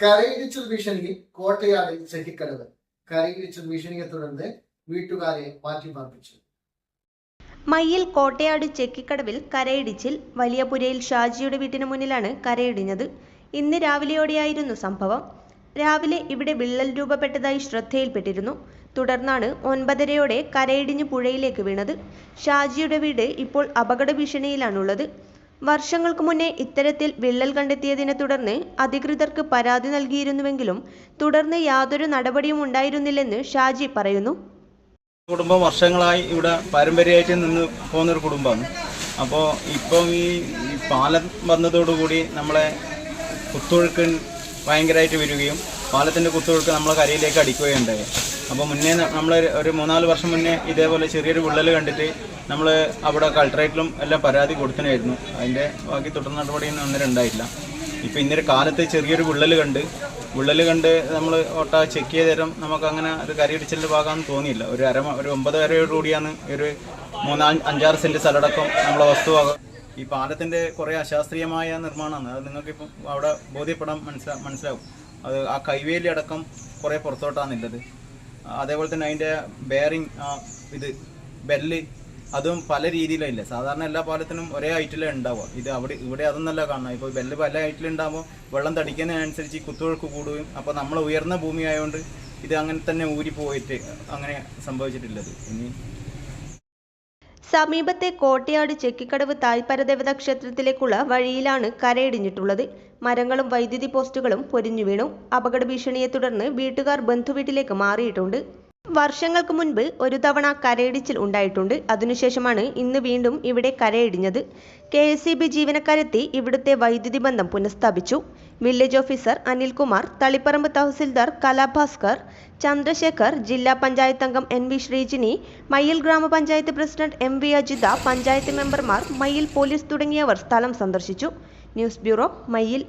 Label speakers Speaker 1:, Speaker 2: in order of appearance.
Speaker 1: കരയിടിച്ചൽ ഭീഷണിയിൽ കോട്ടയാട് ചെട്ടിക്കടവ് കരയിടിച്ചു ഭീഷണിയെ തുടർന്ന് വീട്ടുകാരെ മാറ്റി മാറ്റിപ്പാർപ്പിച്ചു
Speaker 2: മയ്യിൽ കോട്ടയാട് ചെക്കിക്കടവിൽ കരയിടിച്ചിൽ വലിയപുരയിൽ ഷാജിയുടെ വീട്ടിന് മുന്നിലാണ് കരയിടിഞ്ഞത്. ഇന്ന് രാവിലെയോടെയായിരുന്നു സംഭവം. രാവിലെ ഇവിടെ വിള്ളൽ രൂപപ്പെട്ടതായി ശ്രദ്ധയിൽപ്പെട്ടിരുന്നു. തുടർന്നാണ് ഒൻപതരയോടെ കരയിടിഞ്ഞ് പുഴയിലേക്ക് വീണത്. ഷാജിയുടെ വീട് ഇപ്പോൾ അപകട ഭീഷണിയിലാണുള്ളത്. വർഷങ്ങൾക്ക് മുന്നേ ഇത്തരത്തിൽ വിള്ളൽ കണ്ടെത്തിയതിനെ തുടർന്ന് അധികൃതർക്ക് പരാതി നൽകിയിരുന്നുവെങ്കിലും തുടർന്ന് യാതൊരു നടപടിയും ഉണ്ടായിരുന്നില്ലെന്ന് ഷാജി പറയുന്നു.
Speaker 3: കുടുംബം വർഷങ്ങളായി ഇവിടെ പാരമ്പര്യമായിട്ട് നിന്ന് പോകുന്നൊരു കുടുംബമാണ് അപ്പോൾ ഇപ്പം ഈ പാലം വന്നതോടുകൂടി നമ്മളെ കുത്തൊഴുക്ക് ഭയങ്കരമായിട്ട് വരികയും പാലത്തിന്റെ കുത്തൊഴുക്ക് നമ്മളെ കരയിലേക്ക് അടിക്കുകയുണ്ടായി അപ്പോൾ മുന്നേ നമ്മൾ ഒരു മൂന്നാൽ വർഷം മുന്നേ ഇതേപോലെ ചെറിയൊരു വിള്ളൽ കണ്ടിട്ട് നമ്മൾ അവിടെ കളക്ടറേറ്റിലും എല്ലാം പരാതി കൊടുത്തിനായിരുന്നു. അതിന്റെ ബാക്കി തുടർ നടപടിയൊന്നും അന്നേരം ഉണ്ടായില്ല ഇപ്പോൾ ഇന്നൊരു കാലത്ത് ചെറിയൊരു വിള്ളൽ കണ്ട് വിള്ളൽ കണ്ട് നമ്മൾ ഓട്ടാ ചെക്ക് ചെയ്ത തരം നമുക്ക് അങ്ങനെ ഒരു കരയിടിച്ചലിന്റെ ഭാഗമാണെന്ന് തോന്നിയില്ല. ഒരു അര ഒരു ഒമ്പത് വരയോടുകൂടിയാണ് ഒരു മൂന്നാ അഞ്ചാറ് സെന്റ് സ്ഥലടക്കം നമ്മളെ വസ്തുവാകും ഈ പാലത്തിന്റെ കുറേ അശാസ്ത്രീയമായ നിർമ്മാണമാണ്. അത് നിങ്ങൾക്കിപ്പം അവിടെ ബോധ്യപ്പെടാൻ മനസ്സിലാ മനസ്സിലാവും. അത് ആ കൈവേലി അടക്കം കുറേ പുറത്തോട്ടാണുള്ളത് അതേപോലെ തന്നെ അതിന്റെ ബെയറിങ് ഇത് ബെല്ല് അതും പല രീതിയിലില്ല സാധാരണ എല്ലാ പാലത്തിനും ഒരേ ഹൈറ്റിലേ ഉണ്ടാവുക. ഇത് അവിടെ ഇവിടെ അതൊന്നല്ല കാണാം ഇപ്പോൾ ബെല്ല് പല ഹൈറ്റിലുണ്ടാകുമ്പോൾ വെള്ളം തടിക്കുന്നതിനനുസരിച്ച് ഈ കൂടുകയും അപ്പോൾ നമ്മൾ ഉയർന്ന ഭൂമി ആയതുകൊണ്ട് ഇത് അങ്ങനെ തന്നെ ഊരി പോയിട്ട് അങ്ങനെ സംഭവിച്ചിട്ടുള്ളത്. ഇനി
Speaker 2: സമീപത്തെ കോട്ടയാട് ചെക്കിക്കടവ് തായ്പരദേവത ക്ഷേത്രത്തിലേക്കുള്ള വഴിയിലാണ് കരയിടിഞ്ഞിട്ടുള്ളത്. മരങ്ങളും വൈദ്യുതി പോസ്റ്റുകളും പൊരിഞ്ഞു വീണു അപകട ഭീഷണിയെ തുടർന്ന് വീട്ടുകാർ ബന്ധുവീട്ടിലേക്ക് മാറിയിട്ടുണ്ട്. വർഷങ്ങൾക്ക് മുൻപ് ഒരു തവണ കരയിടിച്ചിൽ ഉണ്ടായിട്ടുണ്ട്. അതിനുശേഷമാണ് ഇന്ന് വീണ്ടും ഇവിടെ കരയിടിഞ്ഞത്. കെ എസ് സി ബി ജീവനക്കാരെത്തി ഇവിടുത്തെ വൈദ്യുതി ബന്ധം പുനഃസ്ഥാപിച്ചു. വില്ലേജ് ഓഫീസർ അനിൽകുമാർ തളിപ്പറമ്പ് തഹസിൽദാർ കലാഭാസ്കർ ചന്ദ്രശേഖർ ജില്ലാ പഞ്ചായത്ത് അംഗം എൻ വി ശ്രീജിനി മയ്യിൽ ഗ്രാമപഞ്ചായത്ത് president M V Ajitha panchayat മെമ്പർമാർ മയ്യിൽ പോലീസ് തുടങ്ങിയവർ സ്ഥലം സന്ദർശിച്ചു. News bureau Mayyil.